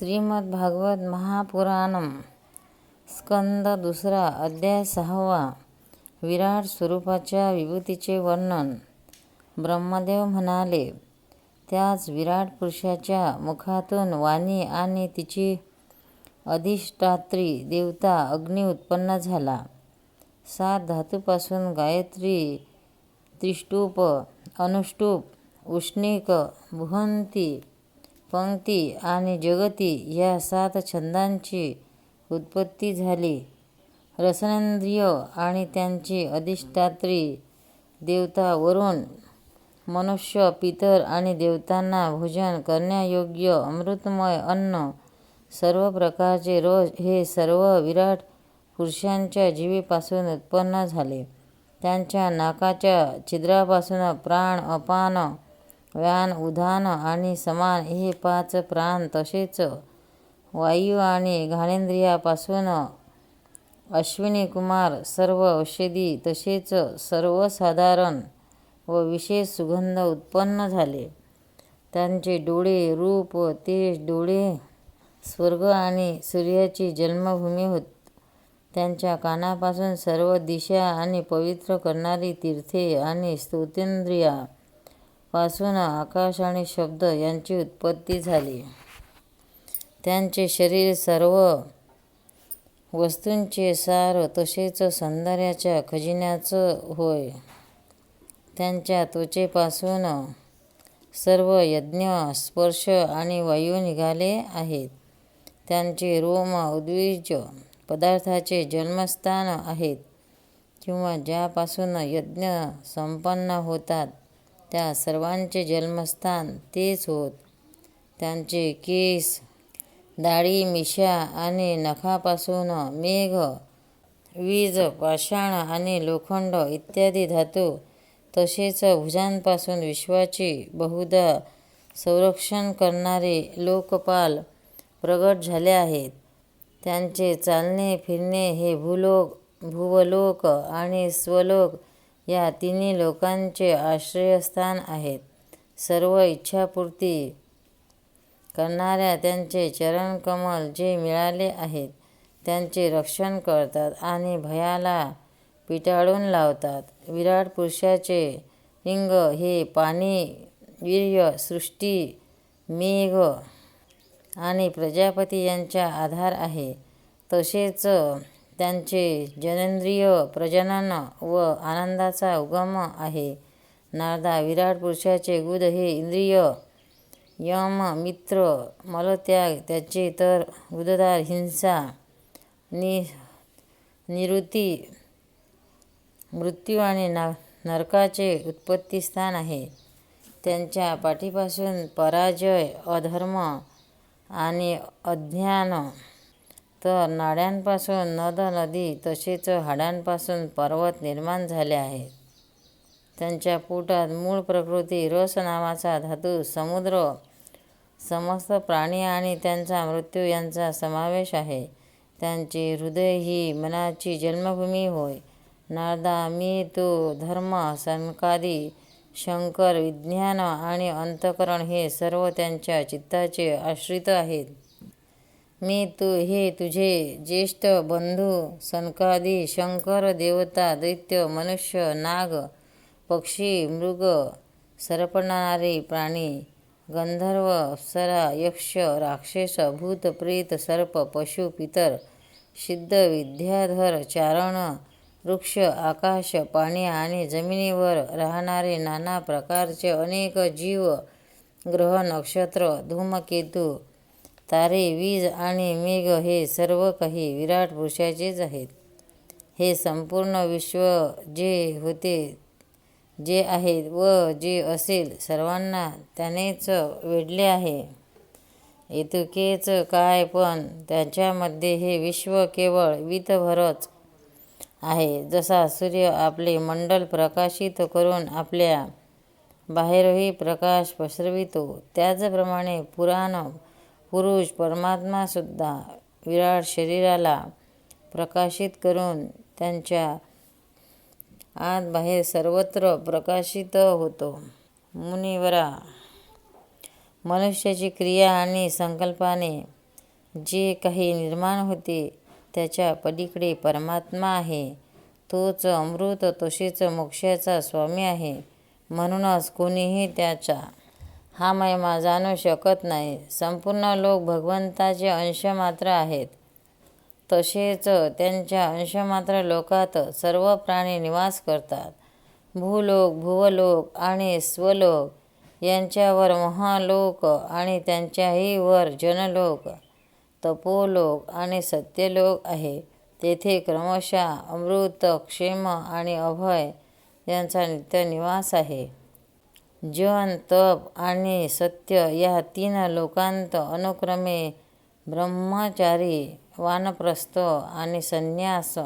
श्रीमद्भागवत महापुराणम स्कंद दुसरा अध्याय सहावा विराट स्वरूपाच्या विभूतीचे वर्णन. ब्रह्मदेव म्हणाले त्याच विराट पुरुषाच्या मुखातून वाणी आणि तिची अधिष्ठात्री देवता अग्नी उत्पन्न झाला. सात धातूपासून गायत्री त्रिष्टूप अनुष्टूप उष्णिक भुहंती पंक्ती आणि जगती या सात छंदांची उत्पत्ती झाली. रसनेंद्रिय आणि त्यांची अधिष्ठात्री देवता वरुण मनुष्य पितर आणि देवतांना भोजन करण्यायोग्य अमृतमय अन्न सर्व प्रकारचे रस हे सर्व विराट पुरुषांच्या जीवेपासून उत्पन्न झाले. त्यांच्या नाकाच्या छिद्रापासून प्राण अपान व्यान उधान आणि समान हे पाच प्राण तसेच वायू आणि घाणेंद्रियापासून अश्विनी कुमार सर्व औषधी तसेच सर्वसाधारण व विशेष सुगंध उत्पन्न झाले. त्यांचे डोळे रूप तेज डोळे स्वर्ग आणि सूर्याची जन्मभूमी होत. त्यांच्या कानापासून सर्व दिशा आणि पवित्र करणारी तीर्थे आणि स्तोतेंद्रिया पासून आकाश आणि शब्द यांची उत्पत्ती झाली. त्यांचे शरीर सर्व वस्तूंचे सार तसेच सौंदर्याच्या खजिन्याचं होय. त्यांच्या त्वचेपासून सर्व यज्ञ स्पर्श आणि वायू निघाले आहेत. त्यांचे रोम उद्विज पदार्थाचे जन्मस्थान आहेत किंवा ज्यापासून यज्ञ संपन्न होतात. त्या सर्वांचे जन्मस्थान तेच होत. त्यांचे केस दाढी मिशा आणि नखापासून मेघ वीज पाषाण आणि लोखंड इत्यादी धातू तसेच भुजांपासून विश्वाचे बहुधा संरक्षण करणारे लोकपाल प्रगट झाले आहेत. त्यांचे चालणे फिरणे हे भूलोक भुवलोक आणि स्वलोक या तिन्ही लोकांचे आश्रयस्थान आहेत. सर्व इच्छापूर्ती करणाऱ्या त्यांचे चरणकमल जे मिळाले आहेत त्यांचे रक्षण करतात आणि भयाला पिटाळून लावतात. विराट पुरुषाचे लिंग हे पाणी वीर्य सृष्टी मेघ आणि प्रजापती यांचा आधार आहे. तसेच त्यांचे जनेंद्रिय प्रजनन व आनंदाचा उगम आहे. नारदा विराट पुरुषाचे गुद हे इंद्रिय यम मित्र मलत्याग त्याचे तर गुददार हिंसा नि निवृत्ती मृत्यू आणि ना नरकाचे उत्पत्तीस्थान आहे. त्यांच्या पाठीपासून पराजय अधर्म आणि अज्ञान तर नाड्यांपासून नद नदी तसेच हाडांपासून पर्वत निर्माण झाले आहेत. त्यांच्या पोटात मूळ प्रकृती रस नावाचा धातू समुद्र समस्त प्राणी आणि त्यांचा मृत्यू यांचा समावेश आहे. त्यांचे हृदय ही मनाची जन्मभूमी होय. नारदा मी तो धर्म संकादी शंकर विज्ञान आणि अंतकरण हे सर्व त्यांच्या चित्ताचे आश्रित आहेत. मी तू हे तुझे ज्येष्ठ बंधू सनकादी शंकर देवता दैत्य मनुष्य नाग पक्षी मृग सरपणारे प्राणी गंधर्व अप्सरा यक्ष राक्षस भूत प्रेत सर्प पशु पितर सिद्ध विद्याधर चारण वृक्ष आकाश पाणी आणि जमिनीवर राहणारे नाना प्रकारचे अनेक जीव ग्रह नक्षत्र धूमकेतू तारे वीज आणि मेघ हे सर्व काही विराट पुरुषाचेच आहेत. हे संपूर्ण विश्व जे होते जे आहेत व जे असेल सर्वांना त्यानेच वेढले आहे. इतकेच काय पण त्याच्यामध्ये हे विश्व केवळ वीतभरच आहे. जसा सूर्य आपले मंडल प्रकाशित करून आपल्या बाहेरही प्रकाश पसरवितो त्याचप्रमाणे पुराण पुरुष परमात्मासुद्धा विराट शरीराला प्रकाशित करून त्यांच्या आत बाहेर सर्वत्र प्रकाशित होतो. मुनिवरा मनुष्याची क्रिया आणि संकल्पाने जे काही निर्माण होते त्याच्या पलीकडे परमात्मा आहे. तोच अमृत तसेच मोक्षाचा स्वामी आहे. म्हणूनच कोणीही त्याच्या हा महिमा जाणू शकत नाही. संपूर्ण लोक भगवंताचे अंश मात्र आहेत. तसेच त्यांच्या अंशमात्र लोकात सर्व प्राणी निवास करतात. भूलोक भुवलोक आणि स्वलोक यांच्यावर महालोक आणि त्यांच्याही वर जनलोक तपोलोक आणि सत्यलोक आहे. तेथे क्रमशः अमृत क्षेम आणि अभय यांचा नित्य निवास आहे. जन तप आणि सत्य या तीन लोकांत अनुक्रमे ब्रह्मचारी वानप्रस्थ आणि संन्यास.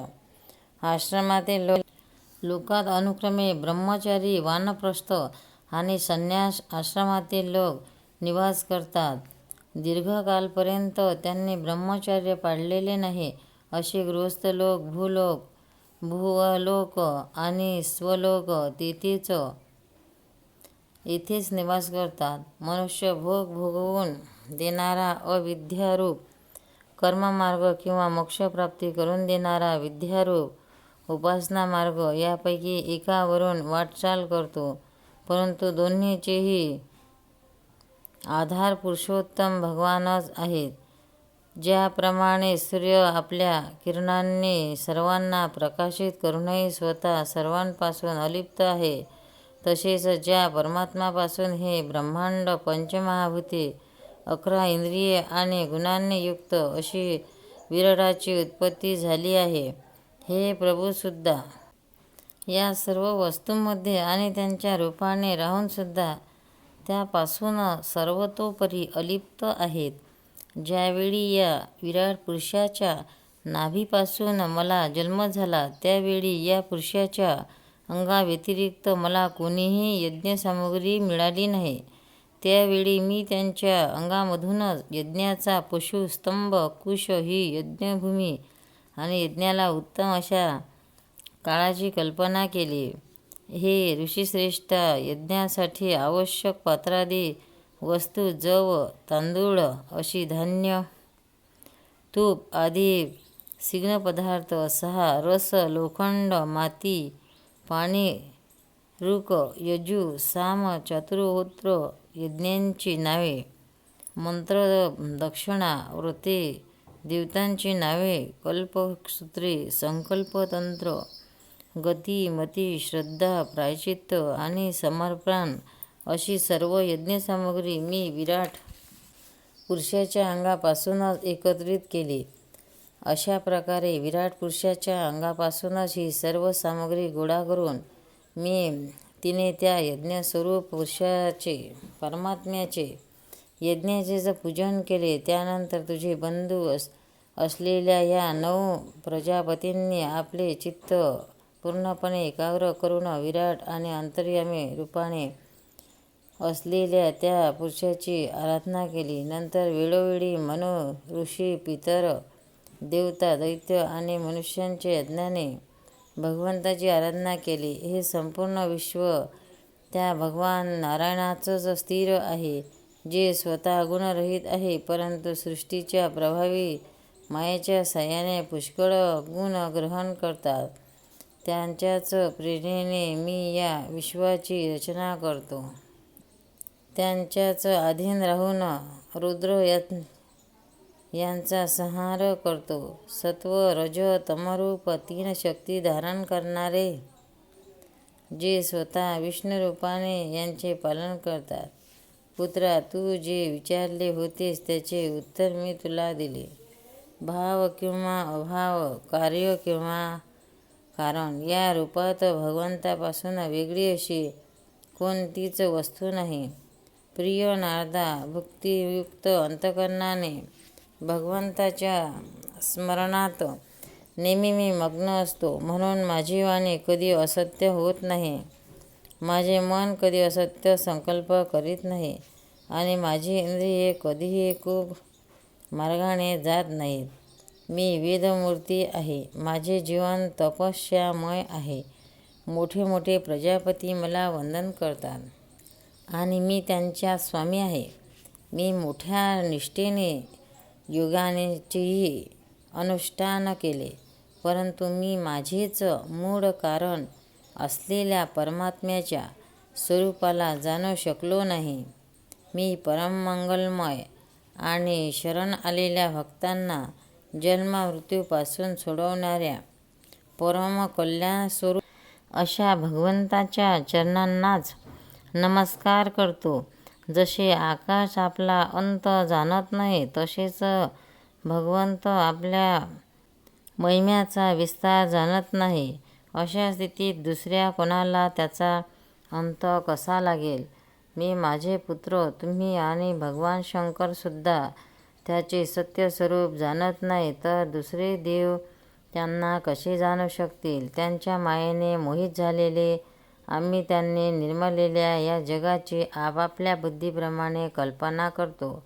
आश्रमातील लोक लोकात अनुक्रमे ब्रह्मचारी वानप्रस्थ आणि संन्यास आश्रमातील लोक निवास करतात. दीर्घकालपर्यंत त्यांनी ब्रह्मचर्य पाळलेले नाही असे गृहस्थ लोक भूलोक भुवलोक आणि स्वलोक तेथेच येथेच निवास करतात. मनुष्य भोग भोगवून देणारा अविद्यारूप कर्ममार्ग किंवा मोक्षप्राप्ती करून देणारा विद्यारूप उपासना मार्ग यापैकी एकावरून वाटचाल करतो. परंतु दोन्हीचेही आधार पुरुषोत्तम भगवानच आहेत. ज्याप्रमाणे सूर्य आपल्या किरणांनी सर्वांना प्रकाशित करूनही स्वतः सर्वांपासून अलिप्त आहे तसेच ज्या परमात्मापासून हे ब्रह्मांड पंचमहाभूते अकरा इंद्रिये आणि गुणांनी युक्त अशी विराटाची उत्पत्ती झाली आहे हे प्रभूसुद्धा. या सर्व वस्तूंमध्ये आणि त्यांच्या रूपाने राहूनसुद्धा त्यापासून सर्वतोपरी अलिप्त आहेत. ज्यावेळी या विराट पुरुषाच्या नाभीपासून मला जन्म झाला त्यावेळी या पुरुषाच्या अंगाव्यतिरिक्त मला कोणीही यज्ञसामुग्री मिळाली नाही. त्यावेळी मी त्यांच्या अंगामधूनच यज्ञाचा पशु स्तंभ कुश ही यज्ञभूमी आणि यज्ञाला उत्तम अशा काळाची कल्पना केली. हे ऋषीश्रेष्ठ यज्ञासाठी आवश्यक पात्रादी वस्तू जव तांदूळ अशी धान्य तूप आदी सिग्नपदार्थ सहा रस लोखंड माती पाणी ऋक यजू साम चातुर्होत्र यज्ञांची नावे मंत्र दक्षिणा व्रते देवतांची नावे कल्पसूत्रे संकल्पतंत्र गती मती श्रद्धा प्रायचित्त आणि समर्पण अशी सर्व यज्ञसामग्री मी विराट पुरुषाच्या अंगापासूनच एकत्रित केली. अशा प्रकारे विराट पुरुषाच्या अंगापासूनच ही सर्व सामग्री गोळा करून मी तिने त्या यज्ञस्वरूप पुरुषाचे परमात्म्याचे यज्ञाचे पूजन केले त्यानंतर तुझे बंधू अस असलेल्या या नऊ प्रजापतींनी आपले चित्त पूर्णपणे एकाग्र करून विराट आणि अंतर्यामी रूपाने असलेल्या त्या पुरुषाची आराधना केली. नंतर वेळोवेळी मनो ऋषी पितर देवता दैत्य आणि मनुष्यांच्या यज्ञाने भगवंताची आराधना केली. हे संपूर्ण विश्व त्या भगवान नारायणाचंच स्थिर आहे जे स्वतः गुणरहित आहे परंतु सृष्टीच्या प्रभावी मायेच्या साह्याने पुष्कळ गुण ग्रहण करतात. त्यांच्याच प्रेरणेने मी या विश्वाची रचना करतो. त्यांच्याच अधीन राहून रुद्र यांचा संहार करतो. सत्व रज तमरूप तीन शक्ती धारण करणारे जे स्वतः विष्णुरूपाने यांचे पालन करतात. पुत्रा तू जे विचारले होतेस त्याचे उत्तर मी तुला दिले. भाव किंवा अभाव कार्य किंवा कारण या रूपात भगवंतापासून वेगळी अशी कोणतीच वस्तू नाही. प्रिय नारदा भक्तियुक्त अंतकरणाने भगवंताच्या स्मरणात नेहमी मी मग्न असतो. म्हणून माझी वाणी कधी असत्य होत नाही. माझे मन कधी असत्य संकल्प करीत नाही. आणि माझी इंद्रिये कधीही खूप मार्गाने जात नाहीत. मी वेदमूर्ती आहे. माझे जीवन तपस्यामय आहे. मोठे मोठे प्रजापती मला वंदन करतात. आणि मी त्यांच्या स्वामी आहे. मी मोठ्या निष्ठेने योगानेचेही अनुष्ठान केले. परंतु मी माझेच मूळ कारण असलेल्या परमात्म्याच्या स्वरूपाला जाणू शकलो नाही. मी परममंगलमय आणि शरण आलेल्या भक्तांना जन्ममृत्यूपासून सोडवणाऱ्या परमकल्याणस्वरूप अशा भगवंताच्या चरणांनाच नमस्कार करतो. जसे आकाश आपला अंत जाणत नाही तसेच भगवंत आपल्या महिम्याचा विस्तार जाणत नाही. अशा स्थितीत दुसऱ्या कोणाला त्याचा अंत कसा लागेल? मी माझे पुत्र तुम्ही आणि भगवान शंकरसुद्धा त्याचे सत्यस्वरूप जाणत नाही तर दुसरे देव त्यांना कसे जाणू शकतील? त्यांच्या मायेने मोहित झालेले आम्ही त्यांनी निर्मलेल्या या जगाची आपापल्या बुद्धीप्रमाणे कल्पना करतो.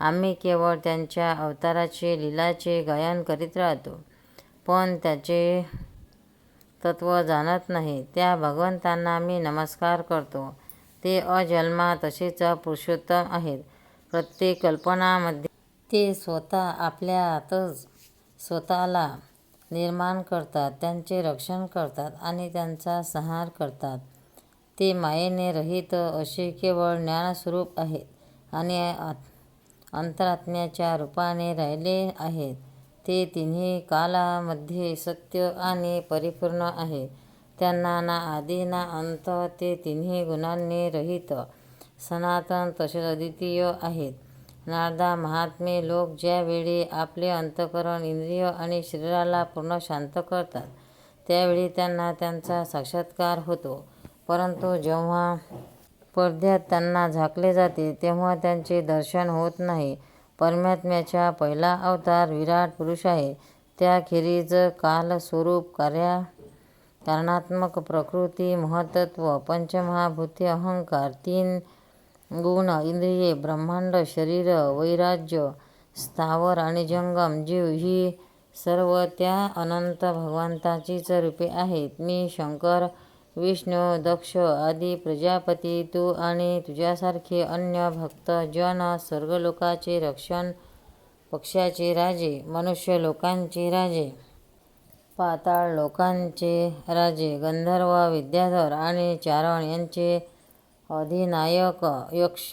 आम्ही केवळ त्यांच्या अवताराचे लीलाचे गायन करीत राहतो. पण त्याचे तत्त्व जाणत नाही. त्या भगवंतांना मी नमस्कार करतो. ते अजन्मा तसेच पुरुषोत्तम आहेत. प्रत्येक कल्पनामध्ये ते स्वतः आपल्यातच स्वतःला निर्माण करतात त्यांचे रक्षण करतात आणि त्यांचा संहार करतात. ते मायेने रहित असे केवळ ज्ञानस्वरूप आहेत आणि अंतरात्म्याच्या रूपाने राहिले आहेत. ते तिन्ही कालामध्ये सत्य आणि परिपूर्ण आहे. त्यांना ना आदी ना अंत ते तिन्ही गुणांनी रहित सनातन तसेच अद्वितीय आहेत. नारदा महात्मे लोक ज्यावेळी आपले अंतःकरण इंद्रिय आणि शरीराला पूर्ण शांत करतात त्यावेळी त्यांना त्यांचा साक्षात्कार होतो. परंतु जेव्हा पडद्यात त्यांना झाकले जाते तेव्हा त्यांचे दर्शन होत नाही. परमात्म्याचा पहिला अवतार विराट पुरुष आहे. त्याखेरीज कालस्वरूप कार्या कारणात्मक प्रकृती महत्त्व पंचमहाभूती अहंकार तीन गुण इंद्रिये ब्रह्मांड शरीर वैराज्य स्थावर आणि जंगम जीव ही सर्व त्या अनंत भगवंताचीच रूपे आहेत. मी शंकर विष्णू दक्ष आदी प्रजापती तू आणि तुझ्यासारखे अन्य भक्त जन स्वर्गलोकाचे रक्षण पक्षाचे राजे मनुष्य लोकांचे राजे पाताळ लोकांचे राजे गंधर्व विद्याधर आणि चारण यांचे अधिनायक यक्ष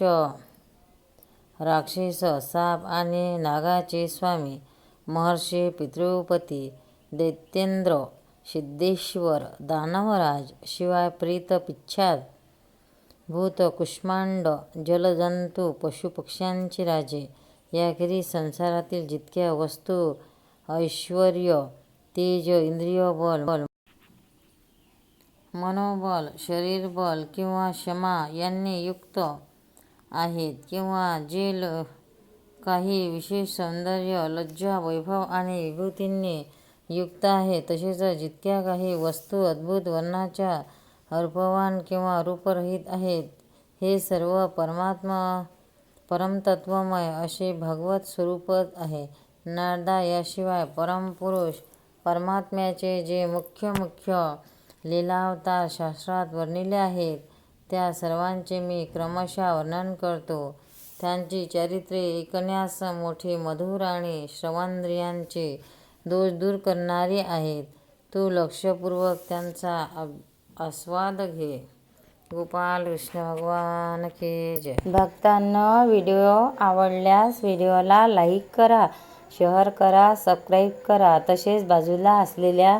राक्षस साप आणि नागाचे स्वामी महर्षी पितृपती दैत्येंद्र सिद्धेश्वर दानवराज शिवाय प्रीत पिच्छाद भूत कुष्मांड जलजंतू पशुपक्ष्यांचे राजे याखेरीज संसारातील जितक्या वस्तू ऐश्वर्य तेज इंद्रिय बल मनोबल शरीरबल किंवा क्षमा यांनी युक्त आहेत किंवा जे ल काही विशेष सौंदर्य लज्जा वैभव आणि विभूतींनी युक्त आहे तसेच जितक्या काही वस्तू अद्भुत वर्णाच्या अर्पवान किंवा रूपरहित आहेत हे सर्व परमात्मा परमतत्वमय असे भगवत स्वरूपच आहे. नारदा याशिवाय परमपुरुष परमात्म्याचे जे मुख्य मुख्य लीलावतार शास्त्रात वर्णिले आहेत. त्या सर्वांचे मी क्रमशः वर्णन करतो. त्यांची चरित्रे ऐकण्यास मोठी मधुर आणि श्रवणद्रियांचे दोष दूर करणारी आहेत. तू लक्षपूर्वक त्यांचा आस्वाद घे. गोपाल कृष्ण भगवान की जय. भक्तांना व्हिडिओ आवडल्यास व्हिडिओला लाईक करा शेअर करा सबस्क्राईब करा. तसेच बाजूला असलेल्या